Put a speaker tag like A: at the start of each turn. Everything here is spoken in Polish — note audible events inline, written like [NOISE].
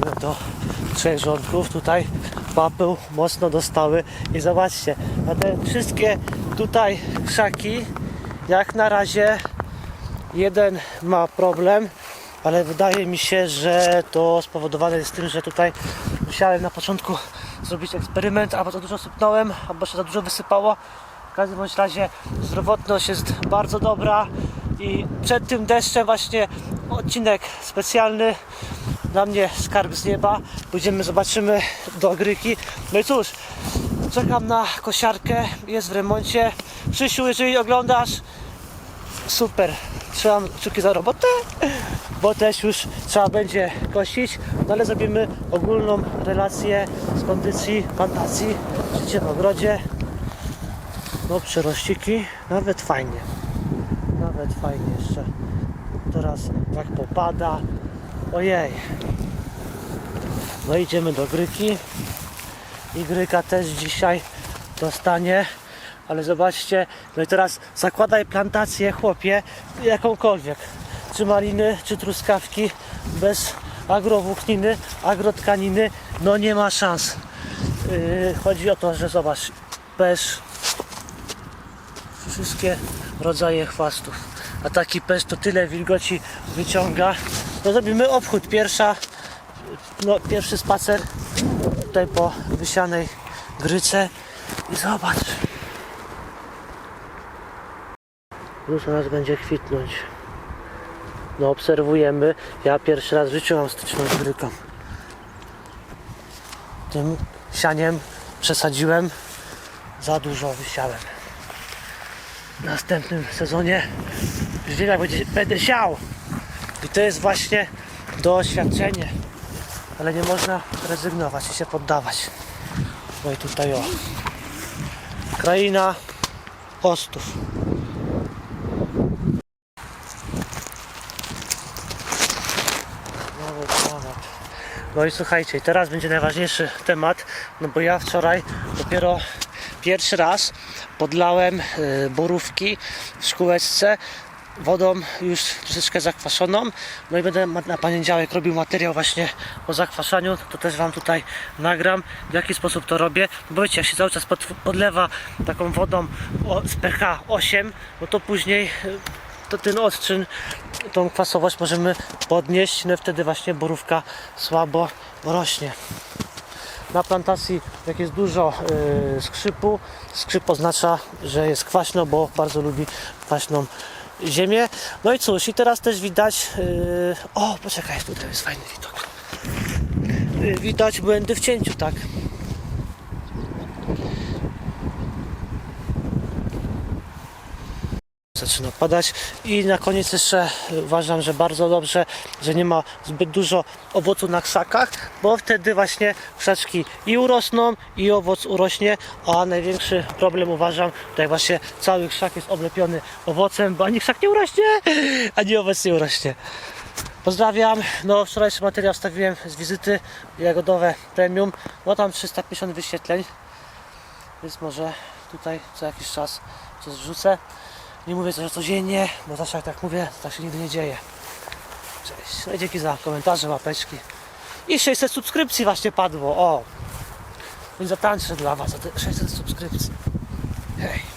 A: Do rządków. Tutaj papeł mocno dostały. I zobaczcie, na te wszystkie tutaj krzaki, jak na razie jeden ma problem, ale wydaje mi się, że to spowodowane jest tym, że tutaj musiałem na początku zrobić eksperyment, albo za dużo sypnąłem, albo się za dużo wysypało. W każdym bądź razie zdrowotność jest bardzo dobra i przed tym deszczem właśnie odcinek specjalny dla mnie skarb z nieba. Pójdziemy, zobaczymy do Gryki. No i cóż, czekam na kosiarkę, jest w remoncie. Krzysiu, jeżeli oglądasz, super. Trzymam kciuki za robotę, bo też już trzeba będzie kosić, no ale zrobimy ogólną relację z kondycji plantacji. Życie w ogrodzie. No przerościki, nawet fajnie. Nawet fajnie jeszcze. Teraz jak popada. Ojej. No idziemy do Gryki. I Gryka też dzisiaj dostanie. Ale zobaczcie, no i teraz zakładaj plantację, chłopie, jakąkolwiek. Czy maliny, czy truskawki, bez agrowłókniny, agrotkaniny, no nie ma szans. Yy, chodzi o to, że zobacz, bez wszystkie rodzaje chwastów. A taki pest to tyle wilgoci wyciąga. Zrobimy obchód. Pierwsza, no, pierwszy spacer tutaj po wysianej gryce. I zobacz. Już zaraz będzie kwitnąć. No obserwujemy. Ja pierwszy raz w życiu mam styczność z gryką. Tym sianiem przesadziłem. Za dużo wysiałem w następnym sezonie jak będzie, będę siał i to jest właśnie doświadczenie. Ale nie można rezygnować i się poddawać. No i tutaj o. Kraina nawet. No i słuchajcie, teraz będzie najważniejszy temat, no bo ja wczoraj dopiero pierwszy raz podlałem y, borówki w szkółeczce wodą już troszeczkę zakwaszoną. No i będę na poniedziałek robił materiał właśnie o zakwaszaniu. To też Wam tutaj nagram, w jaki sposób to robię. Bo wiecie, jak się cały czas pod, podlewa taką wodą z pH 8, no to później y, to ten odczyn, tą kwasowość możemy podnieść, no i wtedy właśnie borówka słabo rośnie. Na plantacji, jak jest dużo y, skrzypu, skrzyp oznacza, że jest kwaśno, bo bardzo lubi kwaśną ziemię. No i cóż, i teraz też widać. y, o, poczekaj, tutaj jest fajny widok. Y, widać błędy w cięciu, tak. Zaczyna padać i na koniec jeszcze uważam, że bardzo dobrze, że nie ma zbyt dużo owocu na krzakach, bo wtedy właśnie krzaczki i urosną i owoc urośnie, a największy problem uważam, tutaj właśnie cały krzak jest oblepiony owocem, bo ani krzak nie urośnie, [LAUGHS] ani owoc nie urośnie. Pozdrawiam, no wczorajszy materiał wstawiłem z wizyty jagodowe premium, no tam 350 wyświetleń, więc może tutaj co jakiś czas coś wrzucę. Nie mówię, że codziennie, bo zawsze jak tak mówię, to tak się nigdy nie dzieje. Cześć. No dzięki za komentarze, łapeczki. I 600 subskrypcji właśnie padło. O! Więc zatańczę dla Was za te 600 subskrypcji. Hej.